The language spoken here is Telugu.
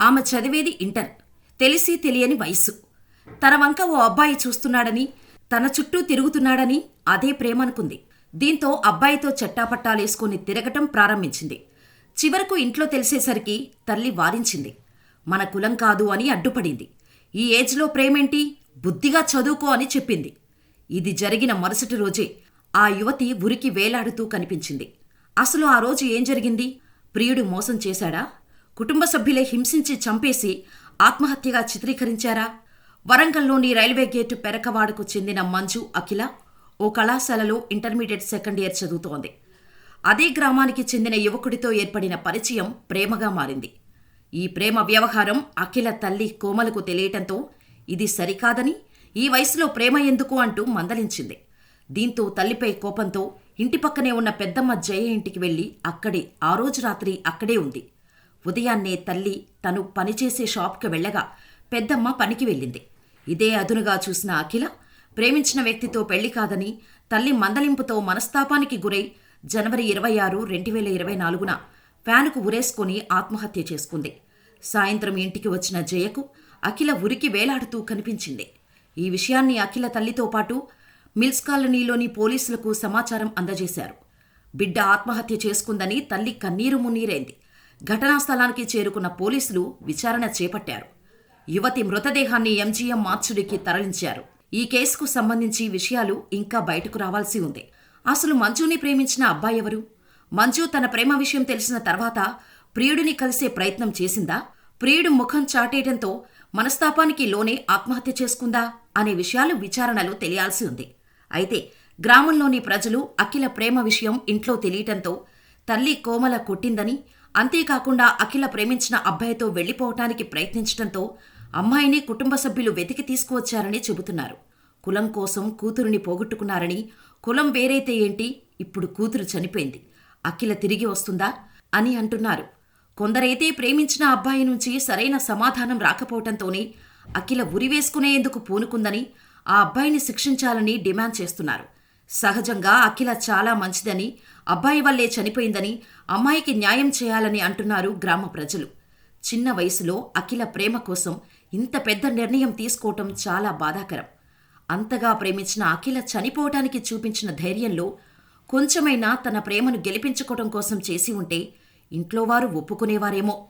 ఆమె చదివేది ఇంటర్. తెలిసి తెలియని వయసు తన వంక ఓ అబ్బాయి చూస్తున్నాడని తన చుట్టూ తిరుగుతున్నాడని అదే ప్రేమనుకుంది. దీంతో అబ్బాయితో చెట్టాపట్టాలేసుకుని తిరగటం ప్రారంభించింది. చివరకు ఇంట్లో తెలిసేసరికి తల్లి వారించింది. మన కులం కాదు అని అడ్డుపడింది. ఈ ఏజ్లో ప్రేమేంటి? బుద్ధిగా చదువుకో అని చెప్పింది. ఇది జరిగిన మరుసటి రోజే ఆ యువతి ఉరికి వేలాడుతూ కనిపించింది. అసలు ఆ రోజు ఏం జరిగింది? ప్రియుడు మోసం చేశాడా? కుటుంబ సభ్యులే హింసించి చంపేసి ఆత్మహత్యగా చిత్రీకరించారా? వరంగల్లోని రైల్వే గేటు పెరకవాడకు చెందిన మంజు అఖిల ఓ కళాశాలలో ఇంటర్మీడియట్ సెకండ్ ఇయర్ చదువుతోంది. అదే గ్రామానికి చెందిన యువకుడితో ఏర్పడిన పరిచయం ప్రేమగా మారింది. ఈ ప్రేమ వ్యవహారం అఖిల తల్లి కోమలకు తెలియటంతో ఇది సరికాదని ఈ వయసులో ప్రేమ ఎందుకు అంటూ మందలించింది. దీంతో తల్లిపై కోపంతో ఇంటి పక్కనే ఉన్న పెద్దమ్మ జయ ఇంటికి వెళ్ళి అక్కడే ఆ రోజు రాత్రి అక్కడే ఉంది. ఉదయాన్నే తల్లి తను పనిచేసే షాప్కి వెళ్ళగా పెద్దమ్మ పనికి వెళ్ళింది. ఇదే అదునుగా చూసిన అఖిల ప్రేమించిన వ్యక్తితో పెళ్ళి కాదని తల్లి మందలింపుతో మనస్తాపానికి గురై జనవరి ఇరవై ఆరు రెండు వేల ఇరవై నాలుగున ఫ్యానుకు ఉరేసుకొని ఆత్మహత్య చేసుకుంది. సాయంత్రం ఇంటికి వచ్చిన జయకు అఖిల ఉరికి వేలాడుతూ కనిపించింది. ఈ విషయాన్ని అఖిల తల్లితో పాటు మిల్స్ కాలనీలోని పోలీసులకు సమాచారం అందజేశారు. బిడ్డ ఆత్మహత్య చేసుకుందని తల్లి కన్నీరు మున్నీరైంది. ఘటనా స్థలానికి చేరుకున్న పోలీసులు విచారణ చేపట్టారు. యువతి మృతదేహాన్ని ఎంజీఎం మార్చుడికి తరలించారు. ఈ కేసుకు సంబంధించి విషయాలు ఇంకా బయటకు రావాల్సి ఉంది. అసలు మంజుని ప్రేమించిన అబ్బాయి ఎవరు? మంజు తన ప్రేమ విషయం తెలిసిన తర్వాత ప్రియుడిని కలిసే ప్రయత్నం చేసిందా? ప్రియుడు ముఖం చాటేయడంతో మనస్తాపానికి లోనే ఆత్మహత్య చేసుకుందా? అనే విషయాలు విచారణలో తెలియాల్సి ఉంది. అయితే గ్రామంలోని ప్రజలు అఖిల ప్రేమ విషయం ఇంట్లో తెలియటంతో తల్లి కోమల కొట్టిందని అంతేకాకుండా అఖిల ప్రేమించిన అబ్బాయితో వెళ్ళిపోవటానికి ప్రయత్నించడంతో అమ్మాయిని కుటుంబ సభ్యులు వెతికి తీసుకువచ్చారని చెబుతున్నారు. కులం కోసం కూతురుని పోగొట్టుకున్నారని కులం వేరైతే ఏంటి? ఇప్పుడు కూతురు చనిపోయింది. అఖిల తిరిగి వస్తుందా? అని అంటున్నారు. కొందరైతే ప్రేమించిన అబ్బాయి నుంచి సరైన సమాధానం రాకపోవటంతోనే అఖిల ఉరివేసుకునేందుకు పూనుకుందని ఆ అబ్బాయిని శిక్షించాలని డిమాండ్ చేస్తున్నారు. సహజంగా అఖిల చాలా మంచిదని అబ్బాయి వల్లే చనిపోయిందని అమ్మాయికి న్యాయం చేయాలని అంటున్నారు గ్రామ ప్రజలు. చిన్న వయసులో అఖిల ప్రేమ కోసం ఇంత పెద్ద నిర్ణయం తీసుకోవటం చాలా బాధాకరం. అంతగా ప్రేమించిన అఖిల చనిపోవటానికి చూపించిన ధైర్యంలో కొంచెమైనా తన ప్రేమను గెలిపించుకోవటం కోసం చేసి ఉంటే ఇంట్లో వారు ఒప్పుకునేవారేమో.